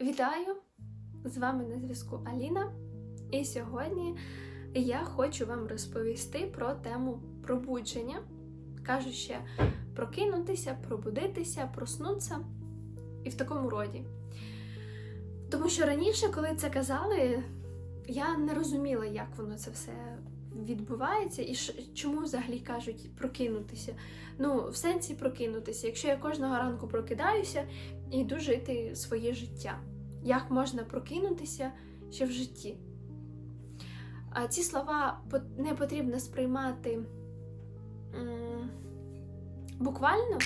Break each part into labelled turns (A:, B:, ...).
A: Вітаю! З вами на зв'язку Аліна. І сьогодні я хочу вам розповісти про тему пробудження. Кажу ще прокинутися, пробудитися, проснутися і в такому роді. Тому що раніше, коли це казали, я не розуміла, як воно це все відбувається і чому взагалі кажуть прокинутися. Ну, в сенсі прокинутися. Якщо я кожного ранку прокидаюся і йду жити своє життя. Як можна прокинутися ще в житті? А ці слова не потрібно сприймати буквально.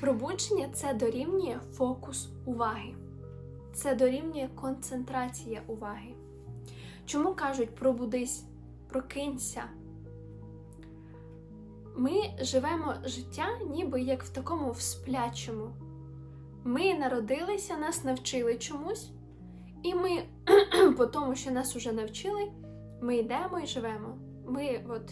A: Пробудження це дорівнює фокус уваги. Це дорівнює концентрація уваги. Чому кажуть пробудись, прокинься? Ми живемо життя ніби як в такому в сплячому. Ми народилися, нас навчили чомусь, і ми, по тому, що нас уже навчили, ми йдемо і живемо. Ми от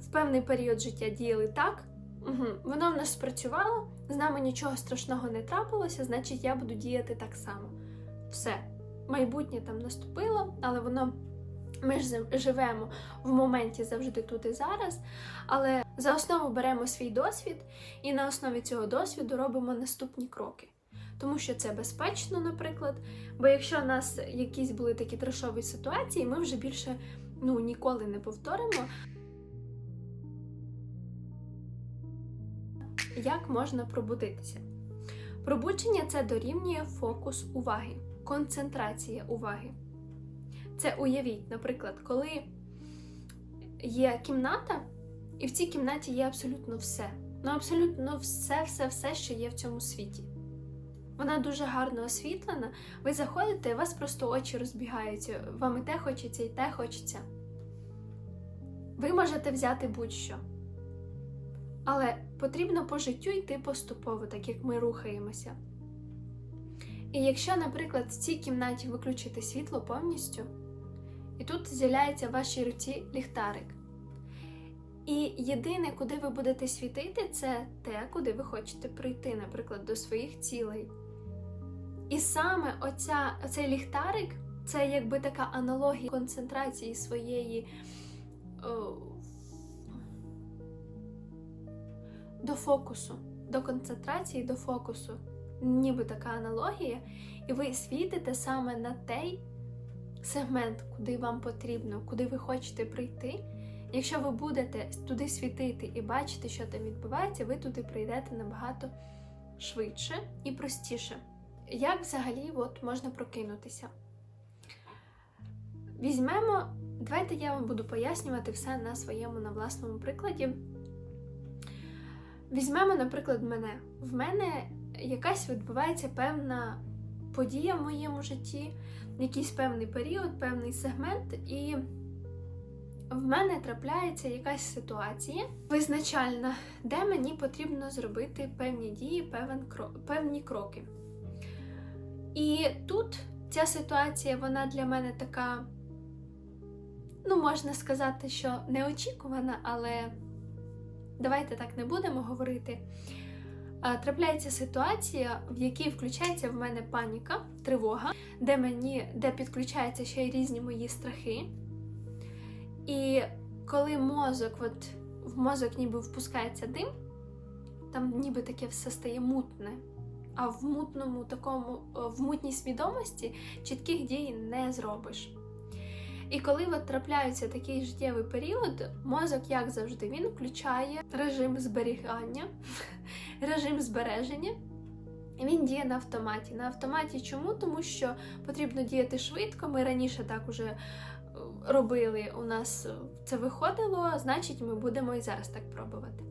A: в певний період життя діяли так, угу, воно в нас спрацювало, з нами нічого страшного не трапилося, значить я буду діяти так само. Все. Майбутнє там наступило, але воно ми ж живемо в моменті завжди тут і зараз. Але за основу беремо свій досвід і на основі цього досвіду робимо наступні кроки. Тому що це безпечно, наприклад. Бо якщо у нас якісь були такі трешові ситуації, ми вже більше ну, ніколи не повторимо. Як можна пробудитися? Пробудження це дорівнює фокус уваги, концентрація уваги. Це уявіть, наприклад, коли є кімната, і в цій кімнаті є абсолютно все. Ну, абсолютно все, все, все, що є в цьому світі. Вона дуже гарно освітлена. Ви заходите, і у вас просто очі розбігаються. Вам і те хочеться, і те хочеться. Ви можете взяти будь-що. Але потрібно по життю йти поступово, так як ми рухаємося. І якщо, наприклад, в цій кімнаті виключити світло повністю, і тут з'являється в вашій руці ліхтарик. І єдине, куди ви будете світити, це те, куди ви хочете прийти, наприклад, до своїх цілей. І саме оця, оцей ліхтарик це якби така аналогія концентрації своєї о, до фокусу, до концентрації, до фокусу. Ніби така аналогія, і ви світите саме на той сегмент, куди вам потрібно, куди ви хочете прийти. Якщо ви будете туди світити і бачити, що там відбувається, ви туди прийдете набагато швидше і простіше. Як взагалі от, можна прокинутися? Візьмемо, давайте я вам буду пояснювати все на своєму на власному прикладі. Візьмемо, наприклад, мене. В мене якась відбувається певна подія в моєму житті, якийсь певний період, певний сегмент, і в мене трапляється якась ситуація визначальна, де мені потрібно зробити певні дії, певен кро- певні кроки. І тут ця ситуація, вона для мене така, ну, можна сказати, що неочікувана, але давайте так не будемо говорити. Трапляється ситуація, в якій включається в мене паніка, тривога, де мені де підключаються ще й різні мої страхи. І коли мозок, от в мозок ніби впускається дим, там ніби таке все стає мутне. А в мутному такому, в мутній свідомості чітких дій не зробиш. І коли от трапляється такий життєвий період, мозок, як завжди, він включає режим зберігання, режим збереження. І він діє на автоматі. На автоматі чому? Тому що потрібно діяти швидко. Ми раніше так уже е, робили, у нас це виходило, значить, ми будемо і зараз так пробувати.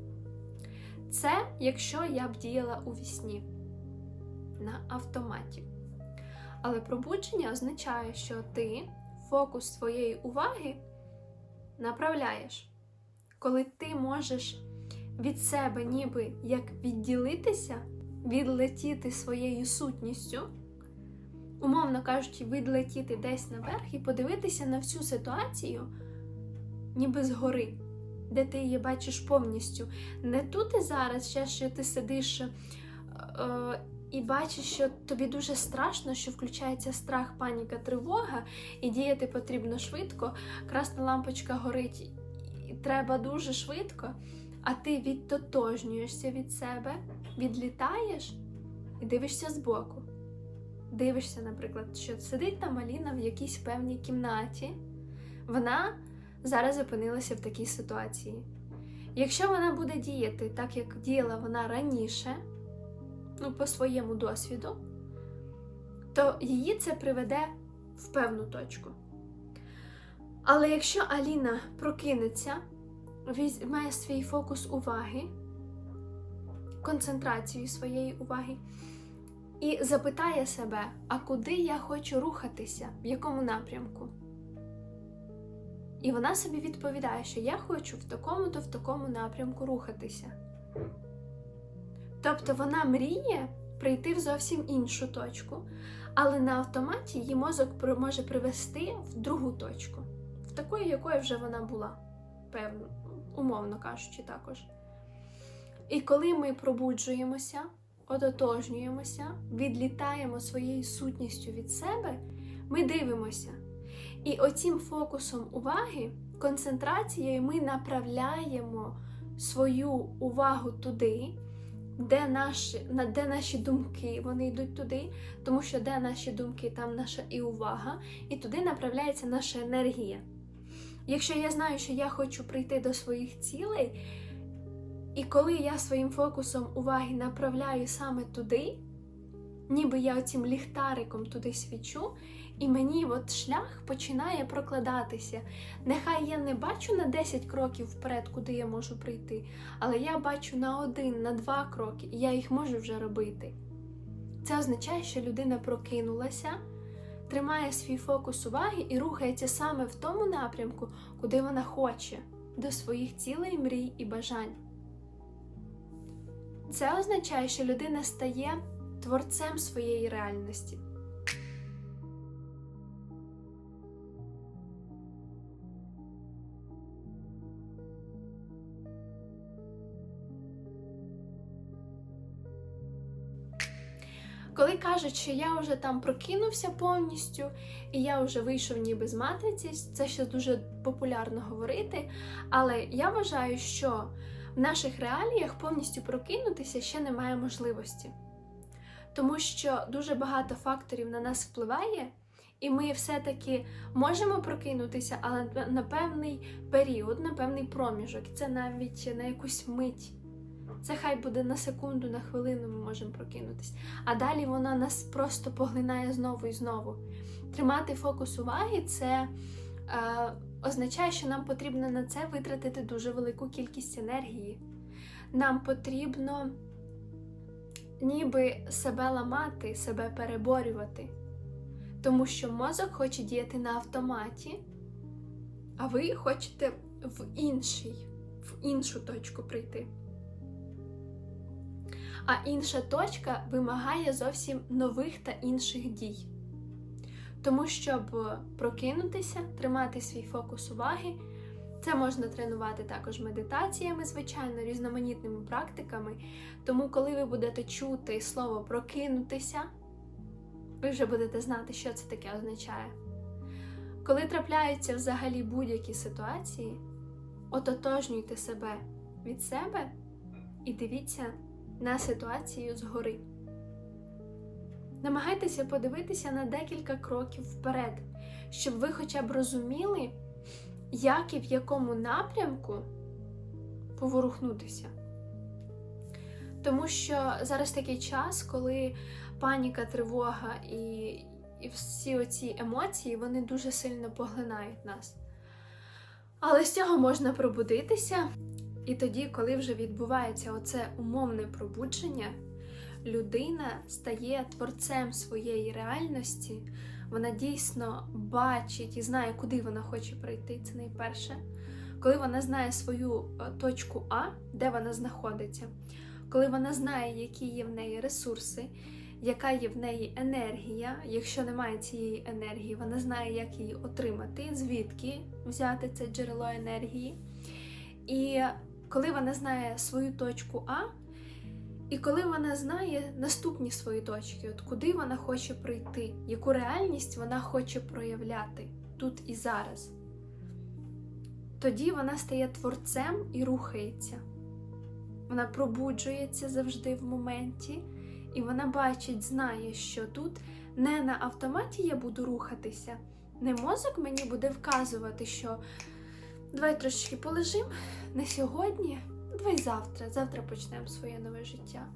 A: Це якщо я б діяла у вісні на автоматі. Але пробудження означає, що ти фокус своєї уваги направляєш, коли ти можеш від себе ніби як відділитися, відлетіти своєю сутністю, умовно кажучи, відлетіти десь наверх і подивитися на всю ситуацію, ніби згори. де ти її бачиш повністю. Не тут і зараз, ще що ти сидиш. Е, і бачиш, що тобі дуже страшно, що включається страх, паніка, тривога, і діяти потрібно швидко. Красна лампочка горить, і треба дуже швидко, а ти відтотожнюєшся від себе, відлітаєш і дивишся збоку. Дивишся, наприклад, що сидить там Аліна в якійсь певній кімнаті. Вона зараз опинилася в такій ситуації. Якщо вона буде діяти так, як діяла вона раніше, ну, по своєму досвіду, то її це приведе в певну точку. Але якщо Аліна прокинеться, візьме свій фокус уваги, концентрацію своєї уваги, і запитає себе, а куди я хочу рухатися, в якому напрямку? І вона собі відповідає, що я хочу в такому-то в такому напрямку рухатися. Тобто вона мріє прийти в зовсім іншу точку, але на автоматі її мозок може привести в другу точку, в такої, якою вже вона була, певно, умовно кажучи, також. І коли ми пробуджуємося, ототожнюємося, відлітаємо своєю сутністю від себе, ми дивимося. І оцім фокусом уваги, концентрацією ми направляємо свою увагу туди, де наші, де наші думки, вони йдуть туди, тому що де наші думки, там наша і увага, і туди направляється наша енергія. Якщо я знаю, що я хочу прийти до своїх цілей, і коли я своїм фокусом уваги направляю саме туди, ніби я оцім ліхтариком туди свічу, і мені от шлях починає прокладатися. Нехай я не бачу на 10 кроків вперед, куди я можу прийти, але я бачу на один, на два кроки, і я їх можу вже робити. Це означає, що людина прокинулася, тримає свій фокус уваги і рухається саме в тому напрямку, куди вона хоче, до своїх цілей, мрій і бажань. Це означає, що людина стає творцем своєї реальності. Коли кажуть, що я вже там прокинувся повністю, і я вже вийшов ніби з матриці, це ще дуже популярно говорити. Але я вважаю, що в наших реаліях повністю прокинутися ще немає можливості. Тому що дуже багато факторів на нас впливає, і ми все-таки можемо прокинутися, але на певний період, на певний проміжок. Це навіть на якусь мить. Це хай буде на секунду, на хвилину ми можемо прокинутися. А далі вона нас просто поглинає знову і знову. Тримати фокус уваги це е, означає, що нам потрібно на це витратити дуже велику кількість енергії. Нам потрібно ніби себе ламати, себе переборювати. Тому що мозок хоче діяти на автоматі, а ви хочете в інший, в іншу точку прийти. А інша точка вимагає зовсім нових та інших дій. Тому, щоб прокинутися, тримати свій фокус уваги, це можна тренувати також медитаціями, звичайно, різноманітними практиками. Тому, коли ви будете чути слово прокинутися, ви вже будете знати, що це таке означає. Коли трапляються взагалі будь-які ситуації, ототожнюйте себе від себе і дивіться на ситуацію згори. Намагайтеся подивитися на декілька кроків вперед, щоб ви хоча б розуміли, як і в якому напрямку поворухнутися. Тому що зараз такий час, коли паніка, тривога і, і всі оці емоції вони дуже сильно поглинають нас. Але з цього можна пробудитися. І тоді, коли вже відбувається оце умовне пробудження, людина стає творцем своєї реальності, вона дійсно бачить і знає, куди вона хоче прийти. Це найперше. Коли вона знає свою е, точку А, де вона знаходиться, коли вона знає, які є в неї ресурси, яка є в неї енергія. Якщо немає цієї енергії, вона знає, як її отримати, звідки взяти це джерело енергії. І коли вона знає свою точку А, і коли вона знає наступні свої точки, от куди вона хоче прийти, яку реальність вона хоче проявляти тут і зараз, тоді вона стає творцем і рухається. Вона пробуджується завжди в моменті, і вона бачить, знає, що тут не на автоматі я буду рухатися, не мозок мені буде вказувати, що давай трошечки полежим не сьогодні, давай завтра, завтра почнемо своє нове життя.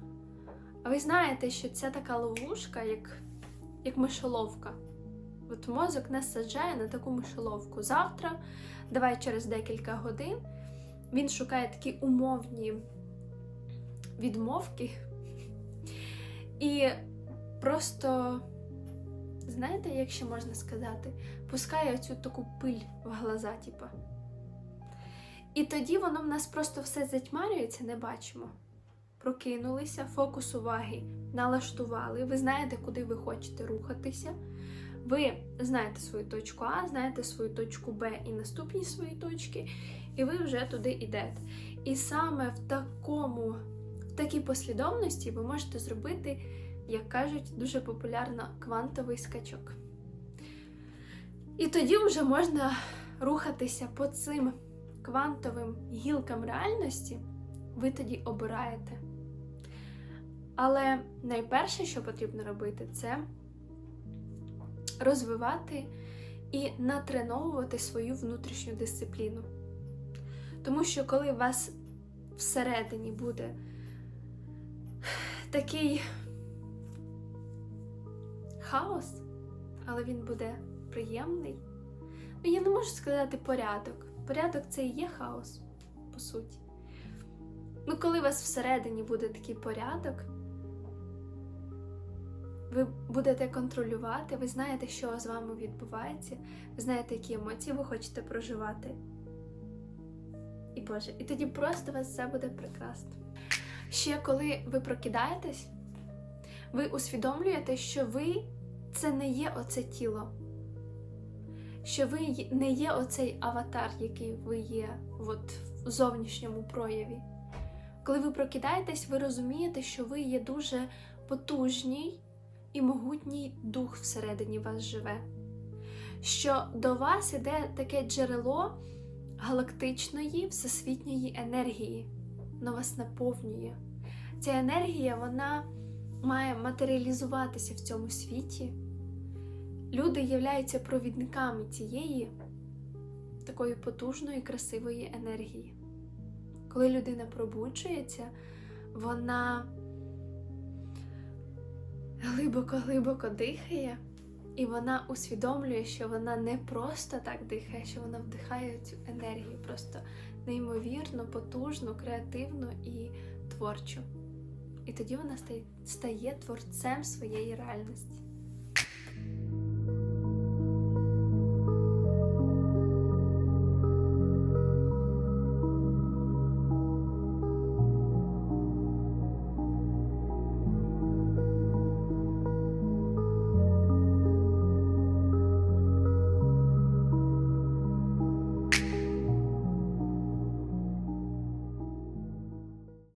A: А ви знаєте, що це така ловушка, як, як мишоловка. От мозок нас саджає на таку мишоловку. Завтра, давай через декілька годин. Він шукає такі умовні відмовки. І просто, знаєте, як ще можна сказати, пускає оцю таку пиль в глаза, типу. І тоді воно в нас просто все затьмарюється, не бачимо. Прокинулися, фокус уваги налаштували. Ви знаєте, куди ви хочете рухатися. Ви знаєте свою точку А, знаєте свою точку Б і наступні свої точки, і ви вже туди йдете. І саме в такому, в такій послідовності ви можете зробити, як кажуть, дуже популярно квантовий скачок. І тоді вже можна рухатися по цим квантовим гілкам реальності, ви тоді обираєте. Але найперше, що потрібно робити, це розвивати і натреновувати свою внутрішню дисципліну. Тому що коли у вас всередині буде такий хаос, але він буде приємний, ну я не можу сказати порядок. Порядок це і є хаос, по суті. Ну, коли у вас всередині буде такий порядок, ви будете контролювати, ви знаєте, що з вами відбувається, ви знаєте, які емоції ви хочете проживати. І Боже, і тоді просто у вас все буде прекрасно. Ще коли ви прокидаєтесь, ви усвідомлюєте, що ви це не є оце тіло, що ви не є оцей аватар, який ви є от, в зовнішньому прояві. Коли ви прокидаєтесь, ви розумієте, що ви є дуже потужній і могутній дух всередині вас живе. Що до вас іде таке джерело галактичної всесвітньої енергії, воно вас наповнює. Ця енергія вона має матеріалізуватися в цьому світі. Люди являються провідниками цієї такої потужної, красивої енергії. Коли людина пробуджується, вона глибоко-глибоко дихає, і вона усвідомлює, що вона не просто так дихає, що вона вдихає цю енергію, просто неймовірно, потужну, креативну і творчу. І тоді вона стає, творцем своєї реальності.